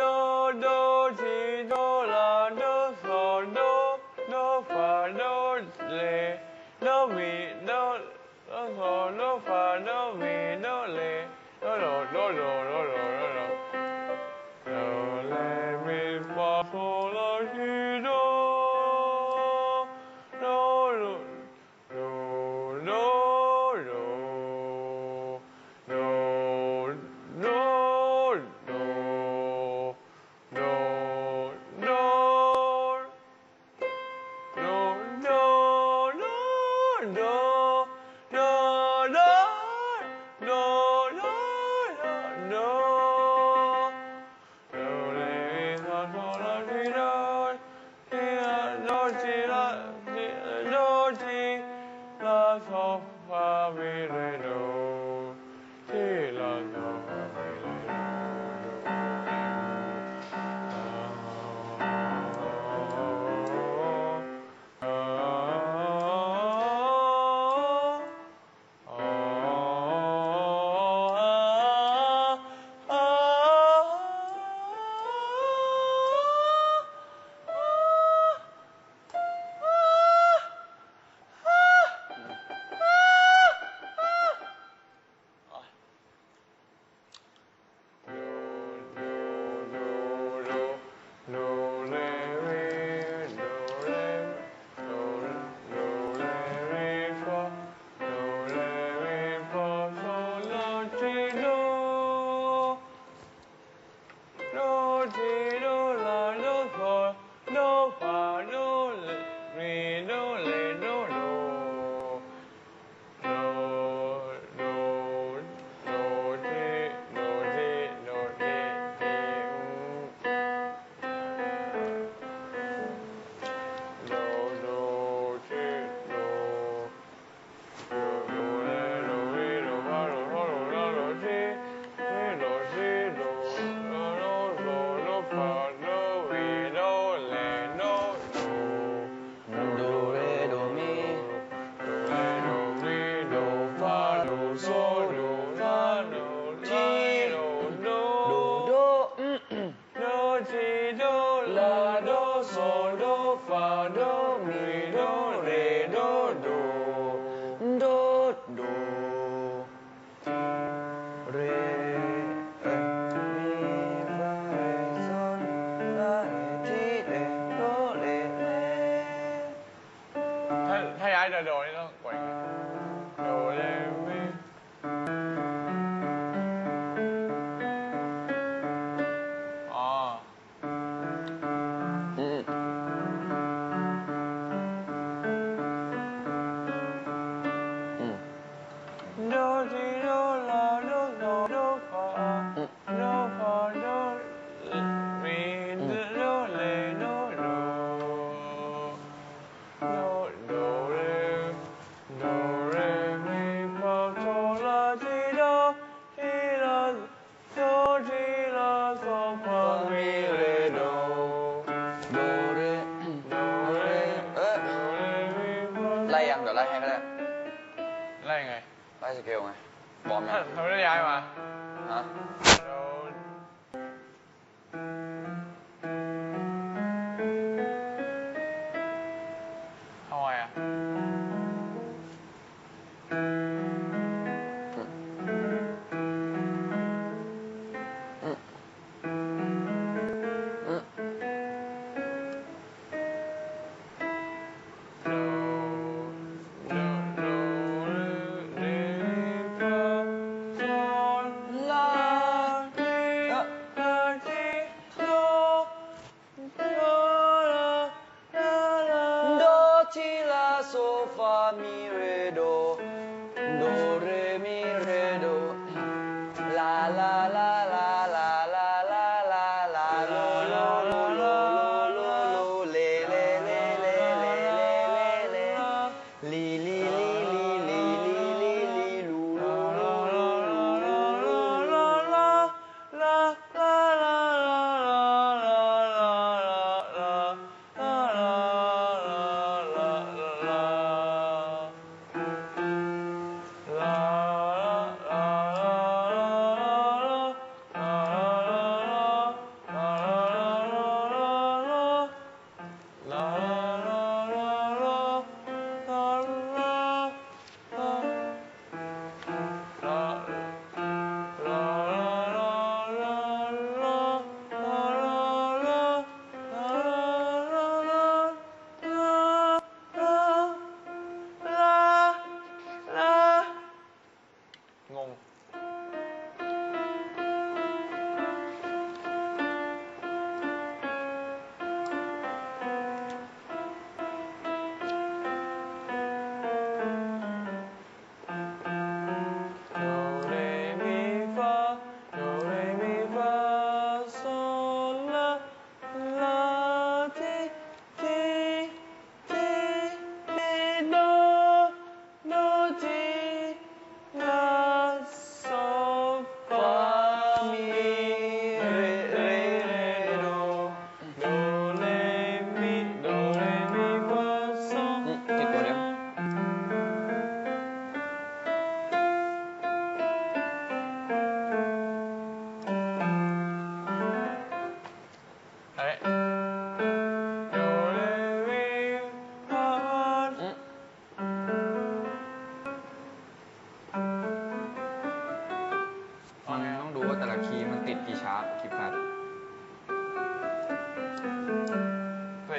do do ti do la do sol do do fa do le do mi do do sol do fa do mi do le do do do do ยังเดี๋ยวไล่ให้ก็ได้ไล่ยังไงไล่สเกลไงบอมไงทำไมไม่ได้ย้ายมาฮะ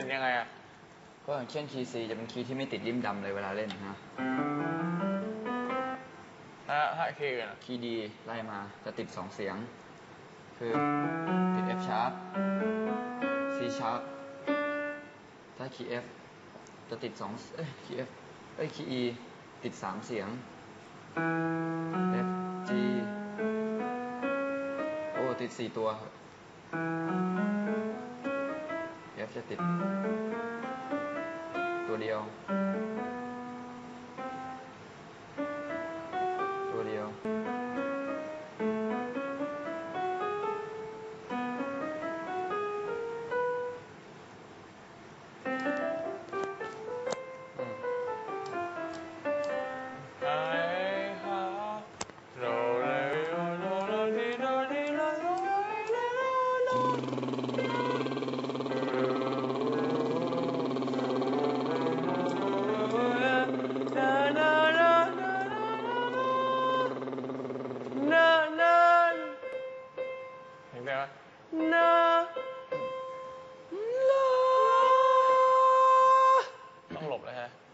นยังไงอะ ก็อย่างเช่นคีย์ซีจะเป็นคีย์ที่ไม่ติดริมดำเลยเวลาเล่นนะถ้าถ้าคีย์อื่นอะคีย์ดีไล่มาจะติดสองเสียง คือติด F sharp C sharp ถ้าคีย์ F จะติดสองเอ้ยคีย์ F เอ้ยคีย์ E ติดสามเสียง F G โอ้ติดสี่ตัว F จะติด ตัวเดียว there.